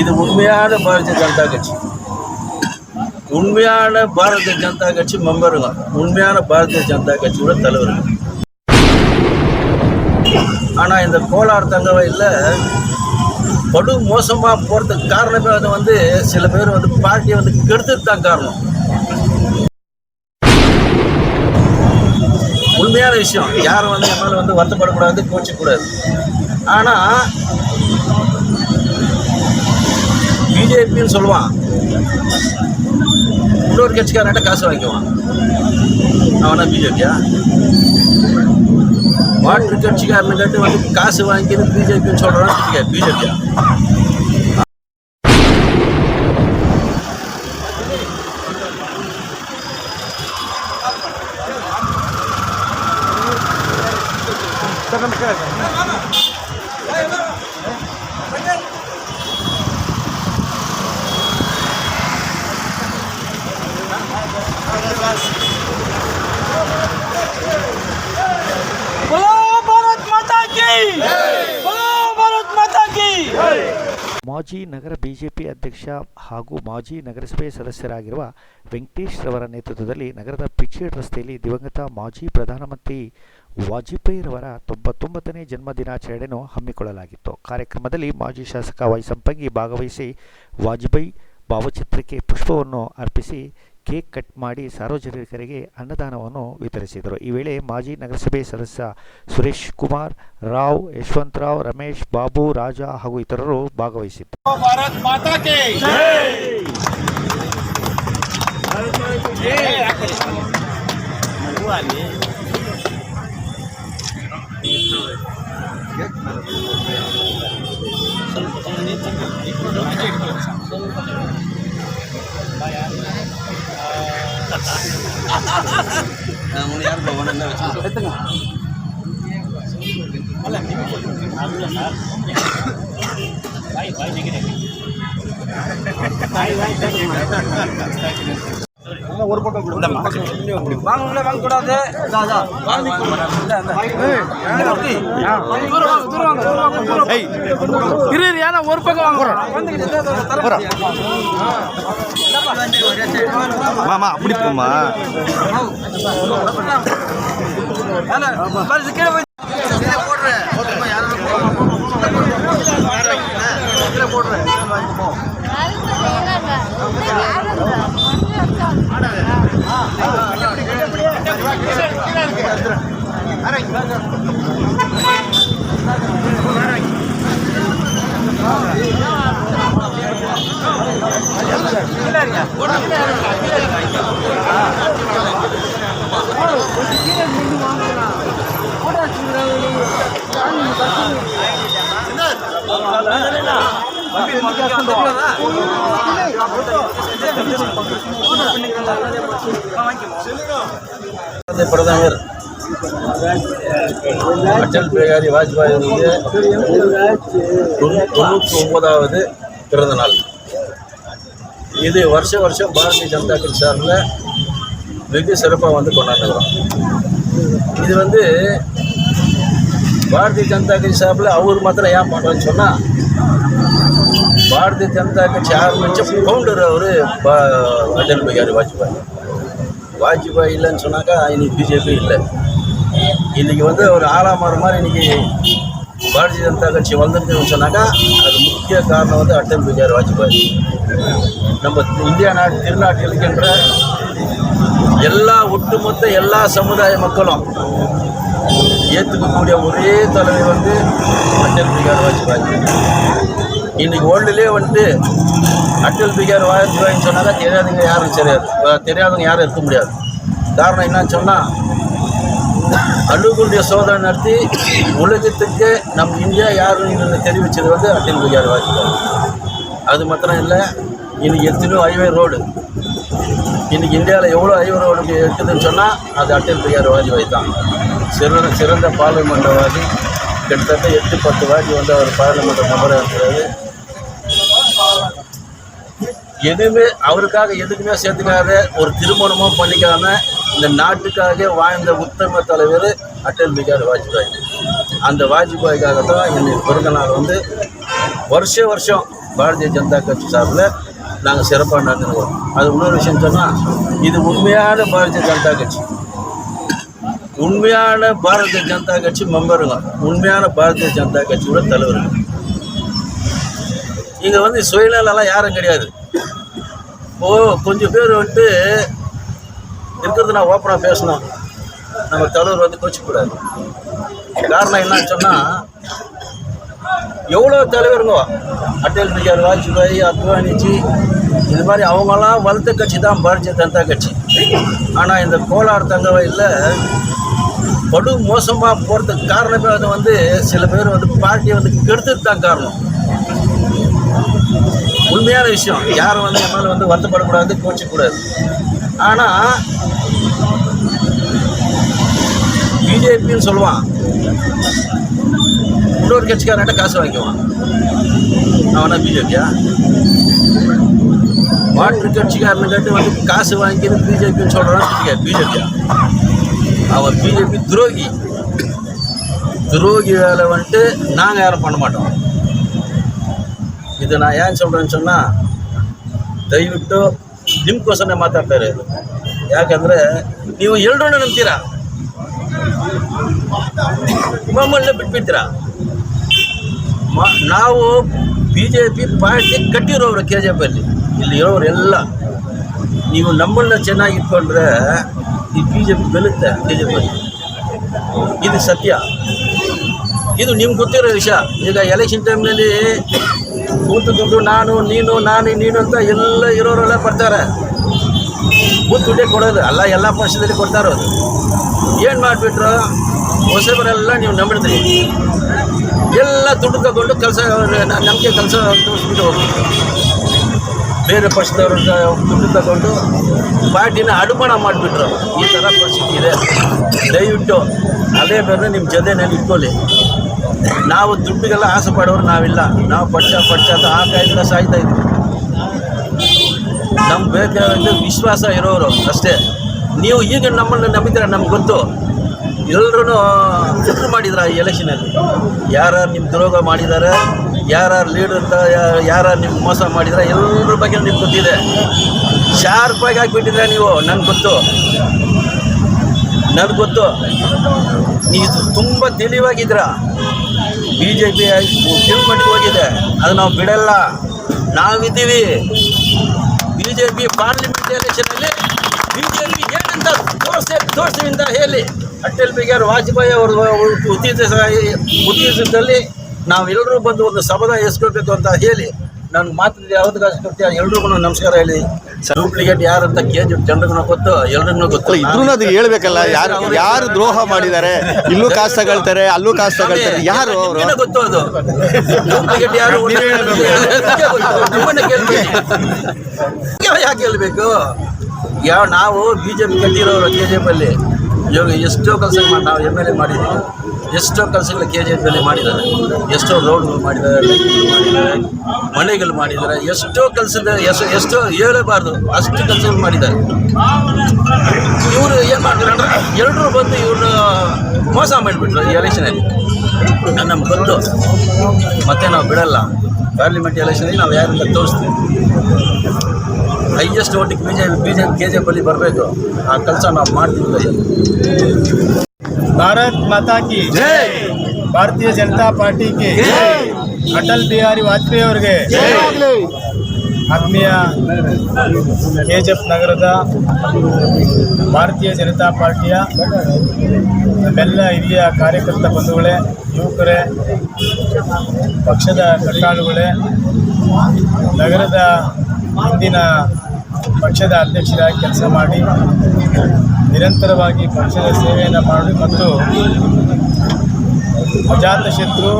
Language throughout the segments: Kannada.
இது உண்மையான பாரதிய ஜனதா கட்சி. உண்மையான பாரதிய ஜனதா கட்சி மெம்பருங்க உண்மையான பாரதிய ஜனதா கட்சியோட தலைவர்கள். ஆனால் இந்த கோலார் தங்கவையில் படு மோசமாக போகிறதுக்கு காரணமே அது வந்து சில பேர் வந்து பார்ட்டியை வந்து கெடுத்தது தான் காரணம். உண்மையான விஷயம். யாரும் வந்து என் மேலே வந்து வருத்தப்படக்கூடாது கோச்சிக்கூடாது ஆனால் பிஜேபின்னு சொல்லுவான். இன்னொரு கட்சிக்காரன்ட்ட காசு வாங்கிக்குவான். அவனா பிஜேபியா? மாற்று கட்சிக்காரனு கேட்டு வந்து காசு வாங்கின்னு பிஜேபின்னு சொல்கிறான் பிஜேபியா? ಹಾಗೂ ಮಾಜಿ ನಗರಸಭೆ ಸದಸ್ಯರಾಗಿರುವ ವೆಂಕಟೇಶ್ ರವರ ನೇತೃತ್ವದಲ್ಲಿ ನಗರದ ಪಿಚೇಡ್ ರಸ್ತೆಯಲ್ಲಿ ದಿವಂಗತ ಮಾಜಿ ಪ್ರಧಾನಮಂತ್ರಿ ವಾಜಪೇಯಿ ರವರ ತೊಂಬತ್ತೊಂಬತ್ತನೇ ಜನ್ಮ ದಿನಾಚರಣೆಯನ್ನು ಹಮ್ಮಿಕೊಳ್ಳಲಾಗಿತ್ತು. ಕಾರ್ಯಕ್ರಮದಲ್ಲಿ ಮಾಜಿ ಶಾಸಕ ವೈ ಸಂಪಂಗಿ ಭಾಗವಹಿಸಿ ವಾಜಪೇಯಿ ಭಾವಚಿತ್ರಕ್ಕೆ ಪುಷ್ಪವನ್ನು ಅರ್ಪಿಸಿ ಕೇಕ್ ಕಟ್ ಮಾಡಿ ಸಾರ್ವಜನಿಕರಿಗೆ ಅನ್ನದಾನವನ್ನು ವಿತರಿಸಿದರು. ಈ ವೇಳೆ ಮಾಜಿ ನಗರಸಭೆ ಸದಸ್ಯ ಸುರೇಶ್ ಕುಮಾರ್ ರಾವ್ ಯಶವಂತರಾವ್ ರಮೇಶ್ ಬಾಬು ರಾಜ ಹಾಗೂ ಇತರರು ಭಾಗವಹಿಸಿದ್ದರು. மூணு யார் இப்போ ஒன்று இருந்தால் வச்சு எடுத்துங்க பாய் பாய் நிற்கிறேன் பாய் பாய் ஒரு போட்டோ கொடுத்தோம் வாங்கல ஏன்னா ஒரு பக்கம் வாங்குறோம் மாமா அப்படி போமா கீழே பிரதமர். அடல் பிகாரி வாஜ்பாயினுடைய தொண்ணூ- தொண்ணூற்றி ஒன்பதாவது பிறந்த நாள் இது வருஷ வருஷம் பாரதிய ஜனதா கட்சி சார்பில் வெகு சிறப்பாக வந்து கொண்டாடுறோம். இது வந்து பாரதிய ஜனதா கட்சி சார்பில் அவர் மாத்திரம் ஏன் பண்ணுறேன்னு சொன்னால் பாரதிய ஜனதா கட்சி ஆரம்பித்த ஃபவுண்டர் அவர் அடல் பிகாரி வாஜ்பாய். வாஜ்பாய் இல்லைன்னு சொன்னாக்கா இன்னைக்கு பிஜேபி இல்லை. இன்னைக்கு வந்து ஒரு ஆலாமரம் மாதிரி இன்னைக்கு பாரதிய ஜனதா கட்சி வந்திருக்குன்னு சொன்னாக்கா அது முக்கிய காரணம் வந்து அடல் பிகாரி வாஜ்பாய். நம்ம இந்தியா நாட்டு திருநாட்டில் இருக்கின்ற எல்லா ஒட்டுமொத்த எல்லா சமுதாய மக்களும் ஏற்றுக்கக்கூடிய ஒரே தலைவர் வந்து அடல் பிகாரி வாஜ்பாய். இன்னைக்கு வேர்ல்டுலேயே வந்துட்டு அட்டல் பிகார் வாஜ்பாயின்னு சொன்னாக்கா தெரியாதவங்க யாரும் தெரியாது. தெரியாதவங்க யாரும் இருக்க முடியாது. காரணம் என்னன்னு சொன்னால் அணுகுண்டிய சோதனை நடத்தி உலகத்துக்கு நம்ம இந்தியா யாருன்னு தெரிவித்தது வந்து அட்டல் பிகார் வாஜ்பாய் அது மாத்திரம் இல்லை இன்னைக்கு எத்தனையோ ஹைவே ரோடு இன்றைக்கி இந்தியாவில் எவ்வளோ ஹைவே ரோடு இருக்குதுன்னு சொன்னால் அது அட்டல் பிகார் வாஜ்பாய் தான் சிறந்த சிறந்த பார்லிமெண்ட்வாதி கிட்டத்தட்ட எட்டு பத்து வாட்டி வந்து அவர் பார்லிமெண்ட் மெம்பராக இருக்கிறாரு. எதுவுமே அவருக்காக எதுக்குமே சேர்த்துக்காத ஒரு திருமணமும் பண்ணிக்காம இந்த நாட்டுக்காக வாழ்ந்த உத்தம தலைவர் அட்டல் பிகாரி வாஜ்பாய். அந்த வாஜ்பாய்க்காக தான் என்னுடைய பிறந்த நாள் வந்து வருஷ வருஷம் பாரதிய ஜனதா கட்சி சார்பில் நாங்கள் சிறப்பாக நடந்துருக்கோம். அது இன்னொரு விஷயம் சொன்னால் இது உண்மையான பாரதிய ஜனதா கட்சி. உண்மையான பாரதிய ஜனதா கட்சி மெம்பருங்க. உண்மையான பாரதிய ஜனதா கட்சியோட தலைவருங்க. இங்கே வந்து சுயநலம் யாரும் கிடையாது. ஓ கொஞ்சம் பேர் வந்துட்டு இருக்கிறது நான் ஓப்பனாக பேசணும். நம்ம தலைவர் வந்து கோச்சிக்கூடாது காரணம் என்னன்னு சொன்னால் எவ்வளோ தலைவருங்க அட்டல் பிஹாரி வாஜ்பாய் அத்வானிஜி இது மாதிரி அவங்களாம் வளர்த்த கட்சி தான் பாரதிய ஜனதா கட்சி. ஆனால் இந்த கோலார் தங்கவையில் படு மோசமாக போகிறதுக்கு காரணமே அது வந்து சில பேர் வந்து பார்ட்டியை வந்து கெடுத்துட்டு தான் காரணம். உண்மையான விஷயம். யாரும் வந்து என் மேலே வந்து வருத்தப்படக்கூடாது கோச்சிக்கூடாது ஆனால் பிஜேபின்னு சொல்லுவான். இன்னொரு கட்சிக்காரன்ட்ட காசு வாங்கிக்குவான். அவனா பிஜேபியா மாற்று கட்சிக்காரனு கேட்டு வந்து காசு வாங்கின்னு பிஜேபின்னு சொல்கிறான் பிஜேபியா அவன் பிஜேபி துரோகி துரோகி. வேலை வந்துட்டு நாங்கள் யாரும் பண்ண மாட்டோம். ಇದು ನಾ ಏನು சொல்கிறேன்னு சொன்னால் ದಯವಿಟ್ಟು ನಿಮ್ಗೋಸ್ಕರ ಮಾತಾಡ್ತಾ ಇರೋದು ಯಾಕಂದರೆ ನೀವು ಎಲ್ಲರೂ ನಂಬ್ತೀರಾ ಮಮ್ಮಲ್ನೇ ಬಿಟ್ಬಿಡ್ತೀರಾ ಮ ನಾವು ಬಿ ಜೆ ಪಿ ಪಾರ್ಟಿ ಕಟ್ಟಿರೋರು ಕೆ ಜೆ ಪಿಯಲ್ಲಿ ಇಲ್ಲಿ ಇರೋರೆಲ್ಲ ನೀವು ನಮ್ಮನ್ನ ಚೆನ್ನಾಗಿ ಇಟ್ಕೊಂಡ್ರೆ ಈ B J P ಬೆಳುತ್ತೆ K J ಪಿಯಲ್ಲಿ ಇದು ಸತ್ಯ ಇದು ನಿಮ್ಗೆ ಗೊತ್ತಿರೋ ವಿಷಯ ಈಗ ಎಲೆಕ್ಷನ್ ಟೈಮ್ನಲ್ಲಿ ಕೂತುಕೊಂಡು ನಾನು, ನೀನು ನಾನು, ನೀನು ಅಂತ ಎಲ್ಲ ಇರೋರೆಲ್ಲ ಬರ್ತಾರೆ. ಬೂತ್ ದುಡ್ಡೇ ಕೊಡೋದು ಅಲ್ಲ, ಎಲ್ಲ ಪಕ್ಷದಲ್ಲಿ ಕೊಡ್ತಾ ಇರೋದು ಏನು ಮಾಡಿಬಿಟ್ರು? ಹೊಸಬರೆಲ್ಲ ನೀವು ನಂಬಿಡ್ತೀರಿ ಎಲ್ಲ ದುಡ್ಡು ತಗೊಂಡು ಕೆಲಸ ನಮಗೆ ಕೆಲಸ ತೋರಿಸ್ಬಿಟ್ಟು ಬೇರೆ ಪಕ್ಷದವ್ರ ದುಡ್ಡು ತಗೊಂಡು ಪಾರ್ಟಿನ ಅಡುಮಾಣ ಮಾಡಿಬಿಟ್ರು. ಈ ಥರ ಪರಿಸ್ಥಿತಿ ಇದೆ. ದಯವಿಟ್ಟು ಅದೇ ಬೇರೆ ನಿಮ್ಮ ಜೊತೆನಲ್ಲಿ ಇಟ್ಕೊಳ್ಳಿ. ನಾವು ದುಡ್ಡಿಗೆಲ್ಲ ಆಸೆ ಪಡೋರು ನಾವಿಲ್ಲ. ನಾವು ಪಡ್ಚ ಪಡ್ಚ ಅಂತ ಹಾಕಾಯ್ತಾ ಸಾಯ್ತಾ ಇದ್ವಿ. ನಮ್ಗೆ ಬೇಕಾದಂತೆ ವಿಶ್ವಾಸ ಇರೋರು ಅಷ್ಟೇ. ನೀವು ಈಗ ನಮ್ಮನ್ನು ನಂಬಿದ್ರೆ ನಮ್ಗೆ ಗೊತ್ತು. ಎಲ್ಲರೂ ಫಿಲ್ಟ್ರ್ ಮಾಡಿದ್ರ ಈ ಎಲೆಕ್ಷನಲ್ಲಿ? ಯಾರ್ಯಾರು ನಿಮ್ಮ ದ್ರೋಹ ಮಾಡಿದ್ದಾರೆ ಯಾರ್ಯಾರು ಲೀಡರ್ ಅಂತ ನಿಮ್ಮ ಮೋಸ ಮಾಡಿದ್ರೆ? ಎಲ್ಲರ ಬಗ್ಗೆ ನಿಮ್ಗೆ ಗೊತ್ತಿದೆ. ಶಾರ್ಪಾಗಿ ಹಾಕಿಬಿಟ್ಟಿದ್ರೆ ನೀವು, ನನಗೆ ಗೊತ್ತು. ನನಗೆ ಗೊತ್ತು. ನೀವು ತುಂಬ ತಿಳಿವಾಗಿದ್ರ ಬಿ ಜೆ ಪಿ ತಿಳ್ಕೊಂಡು ಹೋಗಿದೆ. ಅದು ನಾವು ಬಿಡಲ್ಲ. ನಾವಿದ್ದೀವಿ. ಬಿ ಜೆ ಪಿ ಪಾರ್ಲಿಮೆಂಟ್ ಎಲೆಕ್ಷನಲ್ಲಿ ಬಿ ಜೆ ಪಿ ಏನಂತ ತೋರಿಸಿ ಅಂತ ಹೇಳಿ. ಅಟಲ್ ಬಿಹಾರಿ ವಾಜಪೇಯಿ ಅವರು ಉತ್ತೀರ್ಥ ಉತ್ತೀರ್ಷದಲ್ಲಿ ನಾವೆಲ್ಲರೂ ಬಂದು ಒಂದು ಸಮುದಾಯ ಎಸ್ಕೋಬೇಕು ಅಂತ ಹೇಳಿ ನಾನು ಮಾತು ಯಾವ್ದು ಕೊಡ್ತೀಯ? ಎಲ್ರಿಗೂ ನಮಸ್ಕಾರ ಹೇಳಿ. ಡೂಪ್ಲಿಕೇಟ್ ಯಾರು ಅಂತ ಕೆ ಜಿ ಜನರಿಗೂ ಗೊತ್ತು ಎಲ್ರಿಗೂ ಗೊತ್ತು. ಇದ್ರೂ ಅದು ಹೇಳ್ಬೇಕಲ್ಲ ಯಾರು ಯಾರು ದ್ರೋಹ ಮಾಡಿದ್ದಾರೆ? ಇಲ್ಲೂ ಕಾಸು ತಗೊಳ್ತಾರೆ ಅಲ್ಲೂ ಕಾಸು ತಗೊಳ್ತಾರೆ. ಯಾರು ಅವರು? ಗೊತ್ತು ಅದು. ಡೂಪ್ಲಿಕೇಟ್ ಯಾರು? ಯಾಕೆ ಹೇಳ್ಬೇಕು? ಯಾವ ನಾವು ಬಿ ಜೆ ಪಿ ಕಟ್ಟಿರೋರು ಕೆ ಜೆ ಪಿಯಲ್ಲಿ ಇವಾಗ ಎಷ್ಟೋ ಕೆಲಸ ಮಾಡಿ ನಾವು ಎಂ ಎಲ್ ಎ ಮಾಡಿದ್ದೀವಿ. ಎಷ್ಟೋ ಕೆಲಸಗಳು ಕೆ ಜಿ ಎಫ್ನಲ್ಲಿ ಮಾಡಿದ್ದಾರೆ. ಎಷ್ಟೋ ರೋಡ್ಗಳು ಮಾಡಿದ್ದಾರೆ ಮಾಡಿದ್ದಾರೆ ಮನೆಗಳು ಮಾಡಿದ್ದಾರೆ. ಎಷ್ಟೋ ಕೆಲಸದ ಎಷ್ಟು ಎಷ್ಟೋ ಹೇಳಬಾರ್ದು. ಅಷ್ಟು ಕೆಲಸಗಳು ಮಾಡಿದ್ದಾರೆ. ಇವರು ಏನು ಮಾಡ್ತಾರೆ ಅಂದ್ರೆ ಎಲ್ಲರೂ ಬಂದು ಇವ್ರನ್ನ ಮೋಸ ಮಾಡಿಬಿಟ್ರು ಈ ಎಲೆಕ್ಷನಲ್ಲಿ. ನಮ್ಗೆ ಗೊತ್ತು. ಮತ್ತೆ ನಾವು ಬಿಡಲ್ಲ. ಪಾರ್ಲಿಮೆಂಟ್ ಎಲೆಕ್ಷನಲ್ಲಿ ನಾವು ಯಾರಿಂದ ತೋರಿಸ್ತೀವಿ. Highest ಓಟಿಗೆ B J P B J P K J ಪಲ್ಲಿ ಬರಬೇಕು. ಆ ಕೆಲಸ ನಾವು ಮಾಡ್ತೀವಿ భారత్ మాతాకి ಭಾರತೀಯ ಜನತಾ ಪಾರ್ಟಿಗೆ ಅಟಲ್ ಬಿಹಾರಿ ವಾಜಪೇಯಿ ಅವರಿಗೆ ಆತ್ಮೀಯ ಕೆ ಜಿ. ಎಫ್ ನಗರದ ಭಾರತೀಯ ಜನತಾ ಪಾರ್ಟಿಯ ನಮ್ಮೆಲ್ಲ ಹಿರಿಯ ಕಾರ್ಯಕರ್ತ ಬಂಧುಗಳೇ ಯುವಕರೇ ಪಕ್ಷದ ಕಟ್ಟಾಳುಗಳೇ ನಗರದ ಹಿಂದಿನ ಪಕ್ಷದ ಅಧ್ಯಕ್ಷರಾಗಿ ಕೆಲಸ ಮಾಡಿ ನಿರಂತರವಾಗಿ ಪಕ್ಷದ ಸೇವೆಯನ್ನು ಮಾಡಿ ಮತ್ತು ಅಜಾತಶತ್ರು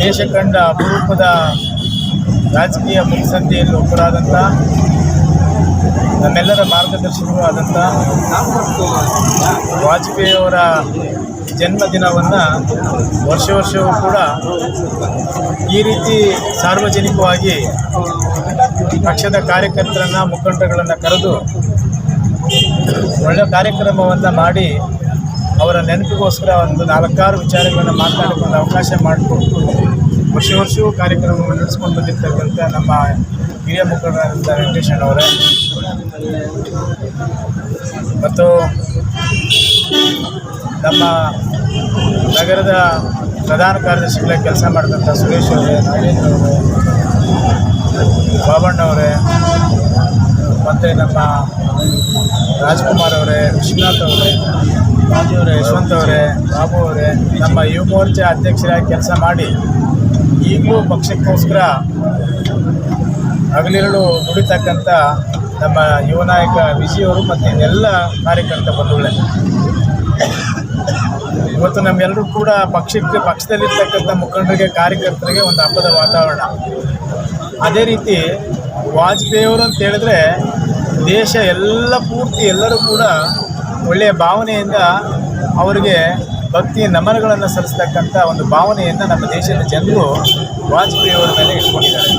ದೇಶ ಕಂಡ ಅಪರೂಪದ ರಾಜಕೀಯ ಮುತ್ಸದ್ದಿಯಲ್ಲಿ ಒಬ್ಬರಾದಂಥ ನಮ್ಮೆಲ್ಲರ ಮಾರ್ಗದರ್ಶನವೂ ಆದಂಥ ವಾಜಪೇಯಿಯವರ ಜನ್ಮದಿನವನ್ನು ವರ್ಷ ವರ್ಷವೂ ಕೂಡ ಈ ರೀತಿ ಸಾರ್ವಜನಿಕವಾಗಿ ಪಕ್ಷದ ಕಾರ್ಯಕರ್ತರನ್ನು, ಮುಖಂಡರುಗಳನ್ನು ಕರೆದು ಒಳ್ಳೆಯ ಕಾರ್ಯಕ್ರಮವನ್ನು ಮಾಡಿ ಅವರ ನೆನಪಿಗೋಸ್ಕರ ಒಂದು ನಾಲ್ಕಾರು ವಿಚಾರಗಳನ್ನು ಮಾತನಾಡಿಕೊಂಡು ಅವಕಾಶ ಮಾಡಿಕೊಟ್ಟು ವರ್ಷ ವರ್ಷವೂ ಕಾರ್ಯಕ್ರಮವನ್ನು ನಡೆಸ್ಕೊಂಡು ಬಂದಿರ್ತಕ್ಕಂಥ ನಮ್ಮ ಹಿರಿಯ ಮುಖಂಡರಾದಂಥ ವೆಂಕಟೇಶಣ್ಣವರೇ ಮತ್ತು ನಮ್ಮ ನಗರದ ಪ್ರಧಾನ ಕಾರ್ಯದರ್ಶಿಗಳ ಕೆಲಸ ಮಾಡಿದಂಥ ಸುರೇಶ್ ಅವರೇ, ನಾಗೇಂದ್ರ ಅವರೇ ಬಾಬಣ್ಣವರೇ ಮತ್ತು ನಮ್ಮ ರಾಜ್ಕುಮಾರ್ ಅವರೇ, ವಿಶ್ವನಾಥ್ ಅವರೇ, ರಾಜು ಅವರೇ, ಯಶವಂತ್ ಅವರೇ, ಬಾಬು ಅವರೇ, ನಮ್ಮ ಯುವ ಮೋರ್ಚಾ ಅಧ್ಯಕ್ಷರಾಗಿ ಕೆಲಸ ಮಾಡಿ ಈಗಲೂ ಪಕ್ಷಕ್ಕೋಸ್ಕರ ಹಗಲಿರುಳು ದುಡಿತಕ್ಕಂಥ ನಮ್ಮ ಯುವ ನಾಯಕ ವಿಜಯ್ ಅವರು ಮತ್ತು ಇನ್ನೆಲ್ಲ ಕಾರ್ಯಕರ್ತ ಬಂಧುಗಳೇ. ಇವತ್ತು ನಮ್ಮೆಲ್ಲರೂ ಕೂಡ ಪಕ್ಷಕ್ಕೆ, ಪಕ್ಷದಲ್ಲಿರ್ತಕ್ಕಂಥ ಮುಖಂಡರಿಗೆ, ಕಾರ್ಯಕರ್ತರಿಗೆ ಒಂದು ಹಬ್ಬದ ವಾತಾವರಣ. ಅದೇ ರೀತಿ ವಾಜಪೇಯಿ ಅವರು ಅಂತ ಹೇಳಿದ್ರೆ ದೇಶ ಎಲ್ಲ ಪೂರ್ತಿ ಎಲ್ಲರೂ ಕೂಡ ಒಳ್ಳೆಯ ಭಾವನೆಯಿಂದ ಅವರಿಗೆ ಭಕ್ತಿ ನಮನಗಳನ್ನು ಸಲ್ಲಿಸ್ತಕ್ಕಂಥ ಒಂದು ಭಾವನೆಯನ್ನು ನಮ್ಮ ದೇಶದ ಜನರು ವಾಜಪೇಯಿ ಅವರ ಮೇಲೆ ಇಟ್ಕೊಂಡಿದ್ದಾರೆ.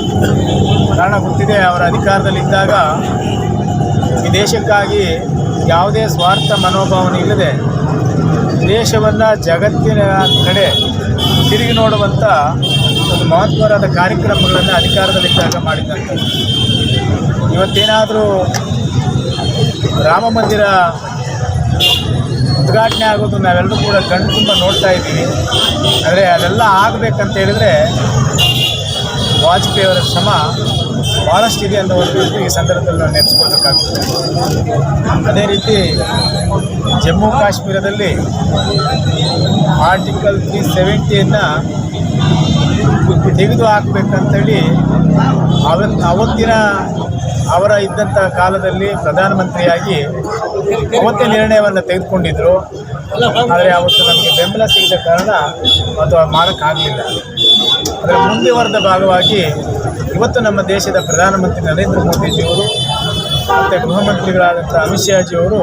ಕಾರಣ ಗೊತ್ತಿದೆ, ಅವರ ಅಧಿಕಾರದಲ್ಲಿದ್ದಾಗ ಈ ದೇಶಕ್ಕಾಗಿ ಯಾವುದೇ ಸ್ವಾರ್ಥ ಮನೋಭಾವನೆ ಇಲ್ಲದೆ ದೇಶವನ್ನು ಜಗತ್ತಿನ ಕಡೆ ತಿರುಗಿ ನೋಡುವಂಥ ಒಂದು ಮಹತ್ವವಾದ ಕಾರ್ಯಕ್ರಮಗಳನ್ನು ಅಧಿಕಾರದಲ್ಲಿದ್ದಾಗ ಮಾಡಿದ್ದಂಥದ್ದು ಇವತ್ತೇನಾದರೂ ರಾಮ ಮಂದಿರ ಉದ್ಘಾಟನೆ ಆಗೋದು ನಾವೆಲ್ಲರೂ ಕೂಡ ಕಣ್ಣು ತುಂಬ ನೋಡ್ತಾ ಇದ್ದೀವಿ. ಆದರೆ ಅದೆಲ್ಲ ಆಗಬೇಕಂತ ಹೇಳಿದರೆ ವಾಜಪೇಯಿ ಅವರ ಶ್ರಮ ಭಾಳಷ್ಟಿದೆ ಅನ್ನೋ ಒಂದು ಈ ಸಂದರ್ಭದಲ್ಲಿ ನಾವು ನೆನೆಸ್ಕೊಳ್ಬೇಕಾಗ್ತದೆ ಅದೇ ರೀತಿ ಜಮ್ಮು ಕಾಶ್ಮೀರದಲ್ಲಿ ಆರ್ಟಿಕಲ್ ತ್ರೀ ಸೆವೆಂಟಿಯನ್ನು ತೆಗೆದು ಹಾಕಬೇಕಂತೇಳಿ ಅವ ಅವತ್ತಿನ ಅವರ ಇದ್ದಂಥ ಕಾಲದಲ್ಲಿ ಪ್ರಧಾನಮಂತ್ರಿಯಾಗಿ ಅವತ್ತೇ ನಿರ್ಣಯವನ್ನು ತೆಗೆದುಕೊಂಡಿದ್ದರು ಆದರೆ ಅವತ್ತು ನಮಗೆ ಬೆಂಬಲ ಸಿಗದ ಕಾರಣ ಅದು ಮಾಡೋಕ್ಕಾಗಲಿಲ್ಲ ಅದರ ಮುಂದುವರೆದ ಭಾಗವಾಗಿ ಇವತ್ತು ನಮ್ಮ ದೇಶದ ಪ್ರಧಾನಮಂತ್ರಿ ನರೇಂದ್ರ ಮೋದಿಜಿಯವರು ಮತ್ತು ಗೃಹ ಮಂತ್ರಿಗಳಾದಂಥ ಅಮಿತ್ ಶಾಜಿಯವರು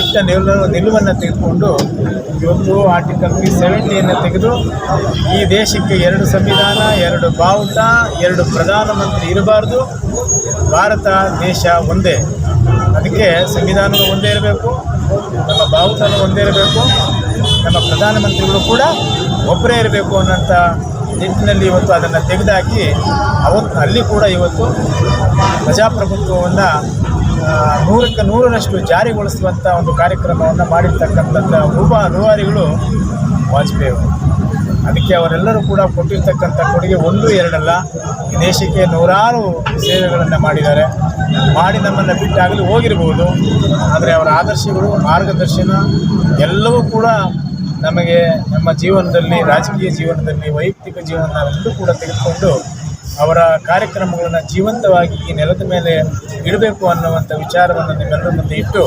ಇಟ್ಟ ನಿಲುವು ನಿಲುವನ್ನು ತೆಗೆದುಕೊಂಡು ಇವತ್ತು ಆರ್ಟಿಕಲ್ ತ್ರೀ ಸೆವೆಂಟಿಯನ್ನು ತೆಗೆದು ಈ ದೇಶಕ್ಕೆ ಎರಡು ಸಂವಿಧಾನ, ಎರಡು ಬಾವುಟ, ಎರಡು ಪ್ರಧಾನಮಂತ್ರಿ ಇರಬಾರ್ದು. ಭಾರತ, ದೇಶ ಒಂದೇ. ಅದಕ್ಕೆ ಸಂವಿಧಾನವೂ ಒಂದೇ ಇರಬೇಕು, ನಮ್ಮ ಬಾವುಟನೂ ಒಂದೇ ಇರಬೇಕು, ನಮ್ಮ ಪ್ರಧಾನಮಂತ್ರಿಗಳು ಕೂಡ ಒಬ್ಬರೇ ಇರಬೇಕು ಅನ್ನೋಂಥ ನಿಟ್ಟಿನಲ್ಲಿ ಇವತ್ತು ಅದನ್ನು ತೆಗೆದುಹಾಕಿ ಅವತ್ತು, ಅಲ್ಲಿ ಕೂಡ ಇವತ್ತು ಪ್ರಜಾಪ್ರಭುತ್ವವನ್ನು ನೂರಕ್ಕೆ ನೂರರಷ್ಟು ಜಾರಿಗೊಳಿಸುವಂಥ ಒಂದು ಕಾರ್ಯಕ್ರಮವನ್ನು ಮಾಡಿರ್ತಕ್ಕಂಥ ರೂಪ ರೂವಾರಿಗಳು ವಾಜಪೇಯಿ ಅವರು. ಅದಕ್ಕೆ ಅವರೆಲ್ಲರೂ ಕೂಡ ಕೊಟ್ಟಿರ್ತಕ್ಕಂಥ ಕೊಡುಗೆ ಒಂದು, ಎರಡಲ್ಲ. ದೇಶಕ್ಕೆ ನೂರಾರು ಸೇವೆಗಳನ್ನು ಮಾಡಿದ್ದಾರೆ. ಮಾಡಿ ನಮ್ಮನ್ನು ಬಿಟ್ಟಾಗಲಿ ಹೋಗಿರ್ಬೋದು. ಆದರೆ ಅವರ ಆದರ್ಶಗಳು, ಮಾರ್ಗದರ್ಶನ ಎಲ್ಲವೂ ಕೂಡ ನಮಗೆ ನಮ್ಮ ಜೀವನದಲ್ಲಿ, ರಾಜಕೀಯ ಜೀವನದಲ್ಲಿ, ವೈಯಕ್ತಿಕ ಜೀವನ ಎಲ್ಲೂ ಕೂಡ ತೆಗೆದುಕೊಂಡು ಅವರ ಕಾರ್ಯಕ್ರಮಗಳನ್ನು ಜೀವಂತವಾಗಿ ಈ ನೆಲದ ಮೇಲೆ ಇಡಬೇಕು ಅನ್ನುವಂಥ ವಿಚಾರವನ್ನು ನಿಮ್ಮೆಲ್ಲರ ಮುಂದೆ ಇಟ್ಟು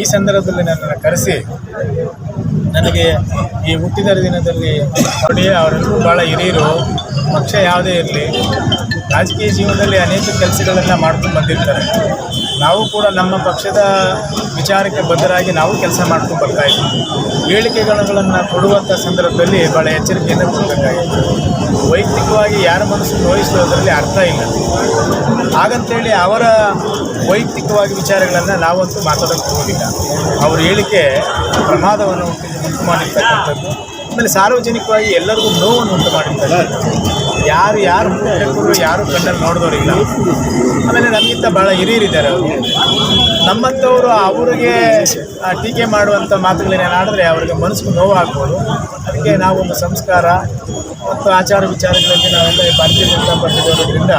ಈ ಸಂದರ್ಭದಲ್ಲಿ ನನ್ನನ್ನು ಕರೆಸಿ, ನನಗೆ ಈ ಹುಟ್ಟಿದ ದಿನದಲ್ಲಿ ನೋಡಿ ಅವರೆಲ್ಲರೂ ಭಾಳ ಹಿರಿಯರು, ಪಕ್ಷ ಯಾವುದೇ ಇರಲಿ, ರಾಜಕೀಯ ಜೀವನದಲ್ಲಿ ಅನೇಕ ಕೆಲಸಗಳನ್ನು ಮಾಡ್ಕೊಂಡು ಬಂದಿರ್ತಾರೆ. ನಾವು ಕೂಡ ನಮ್ಮ ಪಕ್ಷದ ವಿಚಾರಕ್ಕೆ ಬದ್ಧರಾಗಿ ನಾವು ಕೆಲಸ ಮಾಡ್ಕೊಂಡು ಬರ್ತಾ ಇದ್ದೀವಿ. ಹೇಳಿಕೆಗಳನ್ನು ಕೊಡುವಂಥ ಸಂದರ್ಭದಲ್ಲಿ ಭಾಳ ಎಚ್ಚರಿಕೆಯಿಂದ ಕೊಡಬೇಕಾಗಿತ್ತು ವೈಯಕ್ತಿಕವಾಗಿ ಯಾರ ಮನಸ್ಸು ಅದರಲ್ಲಿ ಅರ್ಥ ಇಲ್ಲ. ಹಾಗಂತೇಳಿ ಅವರ ವೈಯಕ್ತಿಕವಾಗಿ ವಿಚಾರಗಳನ್ನು ನಾವಂತೂ ಮಾತಾಡೋಕ್ಕೆ ಹೋಗಿಲ್ಲ. ಅವ್ರ ಹೇಳಿಕೆ ಪ್ರಮಾದವನ್ನು ಉಂಟು ಮಾಡಿರ್ತಕ್ಕಂಥದ್ದು ಆಮೇಲೆ ಸಾರ್ವಜನಿಕವಾಗಿ ಎಲ್ಲರಿಗೂ ನೋವನ್ನು ಉಂಟು ಮಾಡಿರ್ತಕ್ಕಂಥದ್ದು ಯಾರು ಯಾರು ಮುಖ್ಯರು ಯಾರು ಕಣ್ಣಲ್ಲಿ ನೋಡಿದವರಿಲ್ಲ ಆಮೇಲೆ ನಮಗಿಂತ ಭಾಳ ಹಿರಿಯರಿದ್ದಾರೆ ಅವರು. ನಮ್ಮಂಥವರು ಅವರಿಗೆ ಟೀಕೆ ಮಾಡುವಂಥ ಮಾತುಗಳೇನಾಡಿದ್ರೆ ಅವರಿಗೆ ಮನಸ್ಸಿಗೆ ನೋವು ಆಗ್ಬೋದು ಅದಕ್ಕೆ ನಾವೊಂದು ಸಂಸ್ಕಾರ ಮತ್ತು ಆಚಾರ ವಿಚಾರಗಳಲ್ಲಿ ನಾವೆಲ್ಲ ಭಾರತೀಯ ಜನತಾ ಪಾರ್ಟಿದವರೋದ್ರಿಂದ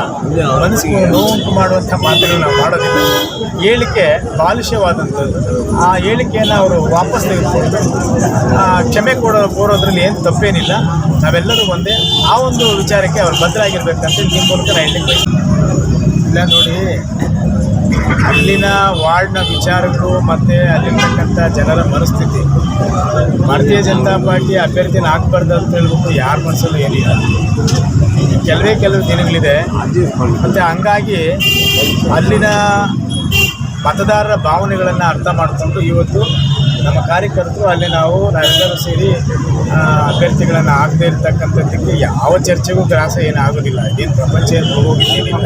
ಮನಸ್ಸಿಗೆ ನೋವುಂಟು ಮಾಡುವಂಥ ಮಾತುಗಳು ನಾವು ಮಾಡೋದಿಲ್ಲ. ಹೇಳಿಕೆ ಬಾಲಿಷ್ಯವಾದಂಥದ್ದು ಆ ಹೇಳಿಕೆಯನ್ನು ಅವರು ವಾಪಸ್ ತೆಗೆದುಕೊಂಡು ಆ, ಕ್ಷಮೆ ಕೊಡೋ ಕೋರೋದ್ರಲ್ಲಿ ಏನು ತಪ್ಪೇನಿಲ್ಲ. ನಾವೆಲ್ಲರೂ ಒಂದೇ. ಆ ಒಂದು ವಿಚಾರಕ್ಕೆ ಅವ್ರು ಬದ್ಧರಾಗಿರ್ಬೇಕಂತ ನಿಮ್ಮ ಮೂಲಕ ನಾನು ಹೇಳಲಿಕ್ಕೆ. ಇಲ್ಲ ನೋಡಿ ಅಲ್ಲಿನ ವಾರ್ಡ್ನ ವಿಚಾರಗಳು ಮತ್ತು ಅಲ್ಲಿರ್ತಕ್ಕಂಥ ಜನರ ಮನಸ್ಥಿತಿ. ಭಾರತೀಯ ಜನತಾ ಪಾರ್ಟಿ ಅಭ್ಯರ್ಥಿನ ಹಾಕ್ಬಾರ್ದು ಅಂತ ಹೇಳ್ಬಿಟ್ಟು ಯಾರ ಮನಸ್ಸಲ್ಲೂ ಏನಿಲ್ಲ. ಕೆಲವೇ ಕೆಲವು ದಿನಗಳಿದೆ. ಮತ್ತು ಹಂಗಾಗಿ ಅಲ್ಲಿನ ಮತದಾರರ ಭಾವನೆಗಳನ್ನು ಅರ್ಥ ಮಾಡಿಕೊಂಡು ಇವತ್ತು ನಮ್ಮ ಕಾರ್ಯಕರ್ತರು ಅಲ್ಲಿ ನಾವು ನಾವೆಲ್ಲರೂ ಸೇರಿ ಅಭ್ಯರ್ಥಿಗಳನ್ನು ಆಗದೇ ಇರತಕ್ಕಂಥದ್ದಕ್ಕೆ ಯಾವ ಚರ್ಚೆಗೂ ಗ್ರಾಸ ಏನಾಗೋದಿಲ್ಲ. ಇದೇನು ಪ್ರಪಂಚ ಏನು ಹೋಗೋಗಿದ್ದೇನಿಲ್ಲ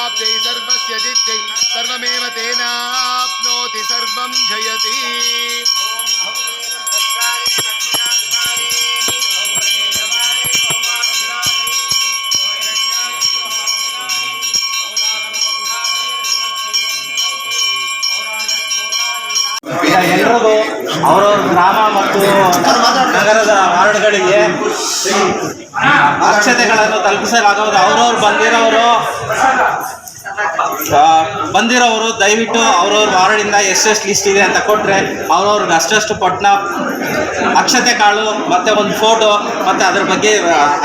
सर्वस्याब्दै सर्वस्य जित्यै सर्वमेव तेनाप्नोति सर्वं जयति ಈಗ ಎಲ್ರಿಗೂ ಅವರವ್ರ ಗ್ರಾಮ ಮತ್ತು ನಗರದ ವಾರ್ಡ್ಗಳಿಗೆ ಅಕ್ಷತೆಗಳನ್ನು ತಲುಪಿಸಲಾಗುವುದು ಅವ್ರವ್ರು ಬಂದಿರೋರು ಆ, ಬಂದಿರೋರು ದಯವಿಟ್ಟು ಅವ್ರವ್ರ ವಾರ್ಡಿಂದ ಎಷ್ಟೆಷ್ಟು ಲಿಸ್ಟ್ ಇದೆ ಅಂತ ಕೊಟ್ಟರೆ ಅವ್ರವ್ರಿಗೆ ಅಷ್ಟಷ್ಟು ಪಟ್ನ, ಅಕ್ಷತೆ ಕಾಳು, ಮತ್ತು ಒಂದು ಫೋಟೋ ಮತ್ತು ಅದ್ರ ಬಗ್ಗೆ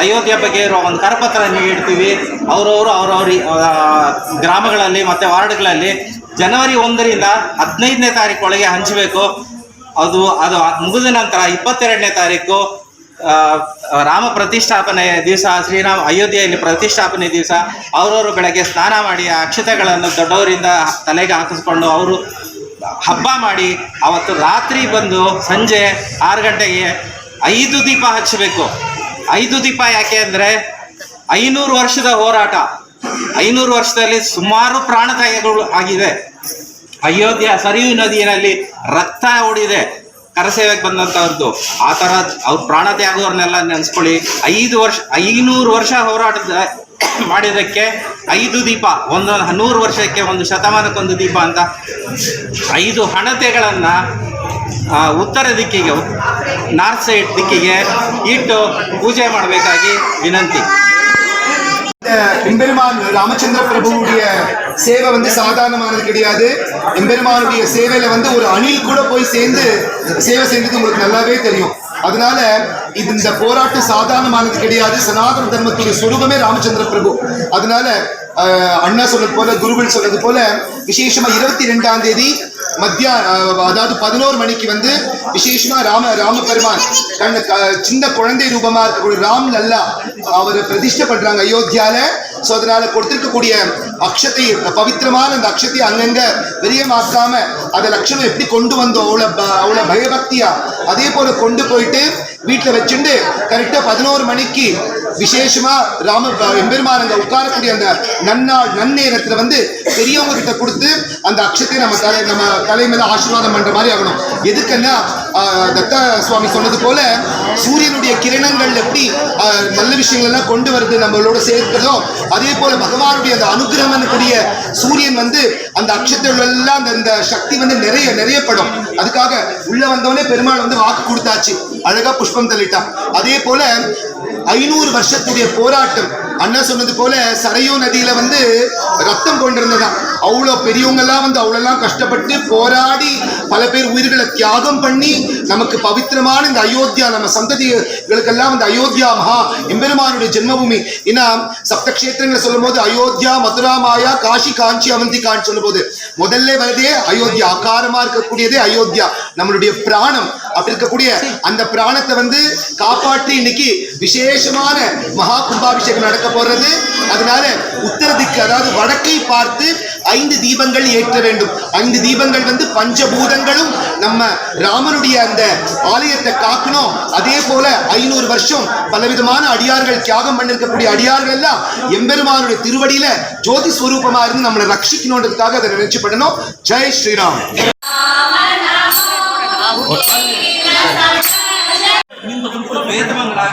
ಅಯೋಧ್ಯೆ ಬಗ್ಗೆ ಇರೋ ಒಂದು ಕರಪತ್ರ ನೀಡ್ತೀವಿ ಅವರವರು ಅವ್ರವ್ರ ಗ್ರಾಮಗಳಲ್ಲಿ ಮತ್ತು ವಾರ್ಡ್ಗಳಲ್ಲಿ ಜನವರಿ ಒಂದರಿಂದ ಹದಿನೈದನೇ ತಾರೀಕು ಒಳಗೆ ಹಂಚಬೇಕು. ಅದು ಅದು ಮುಗಿದ ನಂತರ ಇಪ್ಪತ್ತೆರಡನೇ ತಾರೀಕು ರಾಮ ಪ್ರತಿಷ್ಠಾಪನೆ ದಿವಸ, ಶ್ರೀರಾಮ ಅಯೋಧ್ಯೆಯಲ್ಲಿ ಪ್ರತಿಷ್ಠಾಪನೆ ದಿವಸ ಅವರವರು ಬೆಳಗ್ಗೆ ಸ್ನಾನ ಮಾಡಿ ಆ ಅಕ್ಷತೆಗಳನ್ನು ದೊಡ್ಡವರಿಂದ ತಲೆಗೆ ಹಾಕಿಸ್ಕೊಂಡು ಅವರು ಹಬ್ಬ ಮಾಡಿ ಅವತ್ತು ರಾತ್ರಿ ಬಂದು ಸಂಜೆ ಆರು ಗಂಟೆಗೆ ಐದು ದೀಪ ಹಚ್ಚಬೇಕು. ಐದು ದೀಪ ಯಾಕೆ ಅಂದರೆ ಐನೂರು ವರ್ಷದ ಹೋರಾಟ. ಐನೂರು ವರ್ಷದಲ್ಲಿ ಸುಮಾರು ಪ್ರಾಣತ್ಯಾಗಗಳು ಆಗಿದೆ ಅಯೋಧ್ಯ ಸರಿಯು ನದಿಯಲ್ಲಿ ರಕ್ತ ಓಡಿದೆ. ಕರಸೇವೆಗೆ ಬಂದಂಥವ್ರದ್ದು ಆ ತರ ಅವ್ರ ಪ್ರಾಣ ತ್ಯಾಗವ್ರನ್ನೆಲ್ಲ ನೆನ್ಸ್ಕೊಳ್ಳಿ. ಐದು ವರ್ಷ, ಐನೂರು ವರ್ಷ ಹೋರಾಟದ ಮಾಡಿದಕ್ಕೆ ಐದು ದೀಪ, ಒಂದು ನೂರು ವರ್ಷಕ್ಕೆ ಒಂದು ಶತಮಾನಕ್ಕೊಂದು ದೀಪ ಅಂತ ಐದು ಹಣತೆಗಳನ್ನು ಉತ್ತರ ದಿಕ್ಕಿಗೆ, ನಾರ್ತ್ ಸೈಡ್ ದಿಕ್ಕಿಗೆ ಇಟ್ಟು ಪೂಜೆ ಮಾಡಬೇಕಾಗಿ ವಿನಂತಿ. எம்பெருமான் ராமச்சந்திர பிரபுவுடைய சேவை வந்து சாதாரணமானது கிடையாது. எம்பெருமானுடைய சேவையில வந்து ஒரு அணில் கூட போய் சேர்ந்து சேவை செஞ்சது உங்களுக்கு நல்லாவே தெரியும். அதனால இது இந்த போராட்டம் சாதாரணமானது கிடையாது. சனாதன தர்மத்துடைய சுரூபமே ராமச்சந்திர பிரபு. அதனால அண்ணா சொன்னது போல குருவில் சொன்னது போல விசேஷமா இருபத்தி ரெண்டாம் தேதி மத்தியா அதாவது பதினோரு மணிக்கு வந்து விசேஷமா ராம ராம பெருமான் சின்ன குழந்தை ரூபமா இருக்கக்கூடிய ராம் லல்லா அவர் பிரதிஷ்டை பண்றாங்க அயோத்தியால. சோ அதனால கொடுத்திருக்கக்கூடிய அக்ஷத்தை பவித்திரமான அந்த அக்ஷத்தை அங்கங்க விரியமாக்காம அதை லட்சணம் எப்படி கொண்டு வந்தோம் அவ்வளவு ப- அவ்வளவு பயபக்தியா அதே போல கொண்டு போயிட்டு வீட்டுல வச்சுட்டு கரெக்டா பதினோரு மணிக்கு விசேஷமா ராம ப- எம்பெருமான் உட்காரக்கூடிய அந்த நன்னாள் நன்னேரத்தில் வந்து பெரியவங்க கிட்ட கொடுத்து அந்த அக்ஷத்தை நம்ம தலை நம்ம தலை மேல ஆசீர்வாதம் பண்ற மாதிரி ஆகணும். எதுக்குன்னா தத்த சுவாமி சொன்னது போல சூரியனுடைய கிரணங்கள் எப்படி நல்ல விஷயங்கள் எல்லாம் கொண்டு வருது நம்மளோட சேர்க்கிறதோ அதே போல பகவானுடைய அந்த அனுகிரகம் கூடிய சூரியன் வந்து அந்த அக்ஷத்தில் அந்த அந்த சக்தி வந்து நிறைய நிறையப்படும். அதுக்காக உள்ள வந்தவனே பெருமாள் வந்து வாக்கு கொடுத்தாச்சு. அழகா புஷ்பம் தள்ளிட்டான். அதே போல ஐநூறு வருஷத்துடைய போராட்டம் அண்ணா சொன்னது போல சரையோ நதியில வந்து ரத்தம் கொண்டிருந்ததா அவ்வளோ பெரியவங்க எல்லாம் வந்து அவ்வளோலாம் கஷ்டப்பட்டு போராடி பல பேர் உயிர்களை தியாகம் பண்ணி நமக்கு பவித்திரமான இந்த அயோத்தியா நம்ம சந்ததிகளுக்கெல்லாம் வந்து அயோத்தியா மகா எம்பெருமானுடைய ஜென்மபூமி. ஏன்னா சப்த கஷேத்திரங்களை சொல்லும் போது அயோத்தியா மதுரா மாயா காஷி காஞ்சி அவந்திகான்னு சொல்லும் போது முதல்ல வரதே அயோத்தியா ஆகாரமா இருக்கக்கூடியதே அயோத்தியா நம்மளுடைய பிராணம். அப்படி இருக்கக்கூடிய அந்த பிராணத்தை வந்து காப்பாற்றி இன்னைக்கு விசேஷமான மகா கும்பாபிஷேகம் நடக்க போறது. அதனால உத்தர திக்கு அதாவது வடக்கை பார்த்து ஐந்து தீபங்கள் ஏற்ற வேண்டும். ஐந்து தீபங்கள் வந்து பஞ்சபூதங்களும் நம்ம ராமனுடைய அந்த ஆலயத்தை காக்கணும். அதே போல ஐநூறு வருஷம் பலவிதமான அடியார்கள் தியாகம் பண்ணிருக்கக்கூடிய அடியார்கள் எல்லாம் எம்பெருமானுடைய திருவடியில ஜோதி ஸ்வரூபமா இருந்து நம்மளை ரட்சிக்கணுன்றதுக்காக அதை நினைச்சு பண்ணணும். ஜெய் ஸ்ரீராம். வேதமங்களா